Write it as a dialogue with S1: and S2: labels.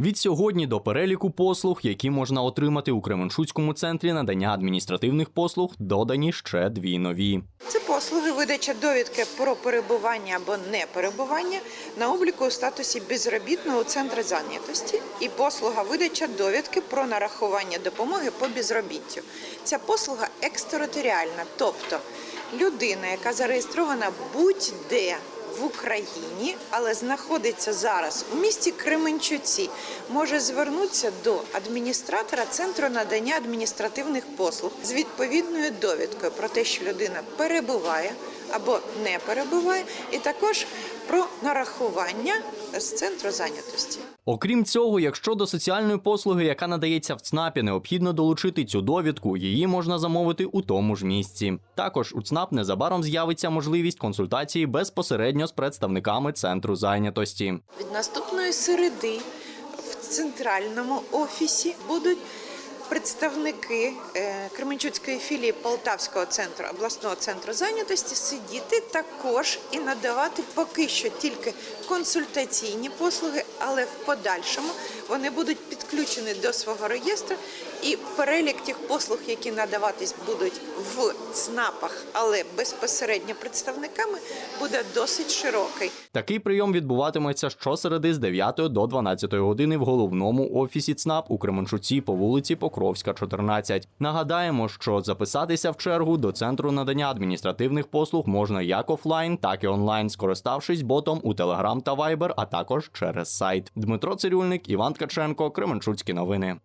S1: Від сьогодні до переліку послуг, які можна отримати у Кременчуцькому центрі надання адміністративних послуг, додані ще дві нові.
S2: Це послуги видача довідки про перебування або не перебування на обліку у статусі безробітного у зайнятості і послуга видача довідки про нарахування допомоги по безробіттю. Ця послуга екстериторіальна, тобто людина, яка зареєстрована будь-де в Україні, але знаходиться зараз у місті Кременчуці, може звернутися до адміністратора центру надання адміністративних послуг з відповідною довідкою про те, що людина перебуває або не перебуває, і також про нарахування з центру зайнятості.
S1: Окрім цього, якщо до соціальної послуги, яка надається в ЦНАПі, необхідно долучити цю довідку, її можна замовити у тому ж місці. Також у ЦНАП незабаром з'явиться можливість консультації безпосередньо з представниками центру зайнятості.
S2: Від наступної середи в центральному офісі будуть представники е, Кременчуцької філії Полтавського центру обласного центру зайнятості сидіти також і надавати поки що тільки консультаційні послуги, але в подальшому вони будуть підключені до свого реєстру, і перелік тих послуг, які надаватись будуть в ЦНАПах, але безпосередньо представниками, буде досить широкий.
S1: Такий прийом відбуватиметься щосереди з 9 до 12 години в головному офісі ЦНАП у Кременчуці по вулиці Покровська, 14. Нагадаємо, що записатися в чергу до центру надання адміністративних послуг можна як офлайн, так і онлайн, скориставшись ботом у Telegram та Viber, а також через сайт. Дмитро Цирюльник, Іван Ткаченко, Кременчуцькі новини.